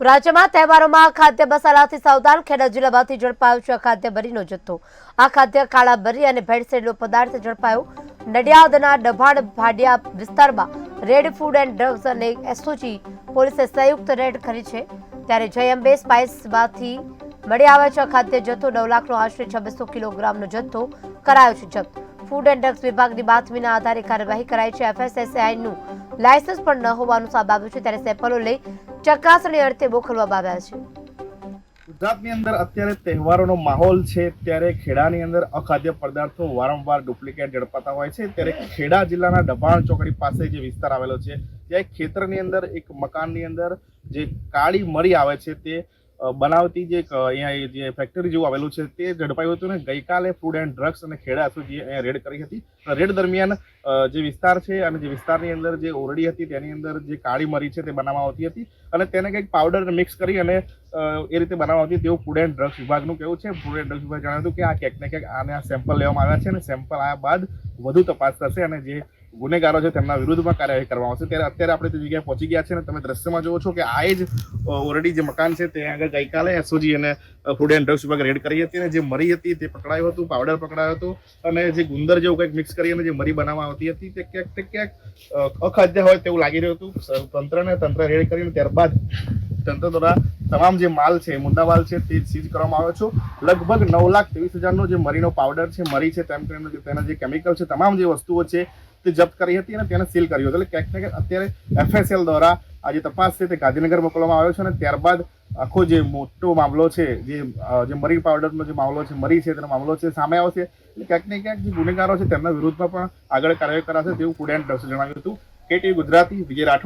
રાજ્યમાં તહેવારોમાં ખાદ્ય મસાલાથી સાવધાન ખેડા જિલ્લામાંથી ઝડપાયો છે ખાદ્ય બરીનો જથ્થો. આ ખાદ્ય કાળા બરી અને ભેળસેળનો પદાર્થ ઝડપાયો. નડિયાદના ડભાણ ભાડિયા વિસ્તારમાં રેડ ફૂડ એન્ડ ડ્રગ્સ અને એસઓજી પોલીસે સંયુક્ત રેડ કરી છે. ત્યારે જય અંબે સ્પાઇસમાંથી મળી આવે છે ખાદ્ય જથ્થો. નવ લાખનો આશરે છવ્વીસો કિલોગ્રામનો જથ્થો કરાયો છે જપ્ત. ફૂડ એન્ડ ડ્રગ્સ વિભાગની બાતમીના આધારે કાર્યવાહી કરાઈ છે. એફએસએસઆઈનું લાયસન્સ પણ ન હોવાનું સામે આવ્યું છે. ત્યારે સેમ્પલો લઈ ચકાસણી અર્થે મોકલવામાં આવ્યા છે. ગુજરાતની અંદર અત્યારે તહેવારોનો માહોલ છે, ત્યારે ખેડાની અંદર અખાદ્ય પદાર્થો વારંવાર ડુપ્લિકેટ ઝડપાતા હોય છે. ત્યારે ખેડા જિલ્લાના ડબાણ ચોકડી પાસે જે વિસ્તાર આવેલો છે, ત્યાં ખેતરની અંદર એક મકાનની અંદર જે કાળી મરી આવે છે, તે બનાવતી જે અહીંયા જે ફેક્ટરી જેવું આવેલું છે તે ઝડપાયું હતું ને ગઈકાલે ફૂડ એન્ડ ડ્રગ્સ અને ખેડા એસઓજીએ અહીંયા રેડ કરી હતી. રેડ દરમિયાન જે વિસ્તાર છે અને જે વિસ્તારની અંદર જે ઓરડી હતી તેની અંદર જે કાળી મરી છે તે બનાવવામાં આવતી હતી અને તેને કંઈક પાવડર મિક્સ કરી અને એ રીતે બનાવવામાં આવતી તેવું ફૂડ એન્ડ ડ્રગ્સ વિભાગનું કેવું છે. ફૂડ એન્ડ ડ્રગ્સ વિભાગ જણાવ્યું હતું કે આ ક્યાંક ને ક્યાંક આને સેમ્પલ લેવામાં આવ્યા છે અને સેમ્પલ આવ્યા બાદ વધુ તપાસ થશે અને જે ગુનેગારો છે, તેમના વિરુદ્ધમાં કાર્યવાહી કરવામાં આવશે. ત્યારે અત્યારે આપણે તે જગ્યાએ પહોંચી ગયા છે અને તમે દ્રશ્યમાં જુઓ છો કે આ જ ઓલરેડી જે મકાન છે, તે આગળ ગઈકાલે એસઓજી અને ફૂડ એન્ડ ડ્રગ્સ વિભાગ રેડ કરી હતી અને જે મરી હતી તે પકડાયું હતું પાવડર પકડાયો હતો અને જે ગુંદર જેવું કંઈક મિક્સ કરી અને જે મરી બનાવવામાં આવતી હતી તે ક્યાંક તે ક્યાંક અખાદ્ય હોય તેવું લાગી રહ્યું હતું. તંત્રને તંત્ર રેડ કરીને ત્યારબાદ તંત્ર દ્વારા તમામ જે માલ છે મુદ્દામાલ છે, તે સીઝ કરવામાં આવ્યો છે. લગભગ નવ લાખ ત્રેવીસ હજારનો જે મરીનો પાવડર છે, મરી છે, તેમ કરીને તેના જે કેમિકલ છે, તમામ જે વસ્તુઓ છે તે જપ્ત કરી હતી અને તેને સીલ કર્યું હતું. એટલે ક્યાંક અત્યારે એફએસએલ દ્વારા આ જે તપાસ છે તે ગાંધીનગર મોકલવામાં આવ્યો છે અને ત્યારબાદ આખો જે મોટો મામલો છે, જે જે મરી પાવડરનો જે મામલો છે, મરી છે તેનો મામલો છે, સામે આવશે એટલે ક્યાંક ને ક્યાંક જે ગુનેગારો છે તેમના વિરુદ્ધમાં પણ આગળ કાર્યવાહી કરાશે તેવું ફૂડ એન્ડ જણાવ્યું હતું. કેટીવી ગુજરાતી, વિજય રાઠોડ.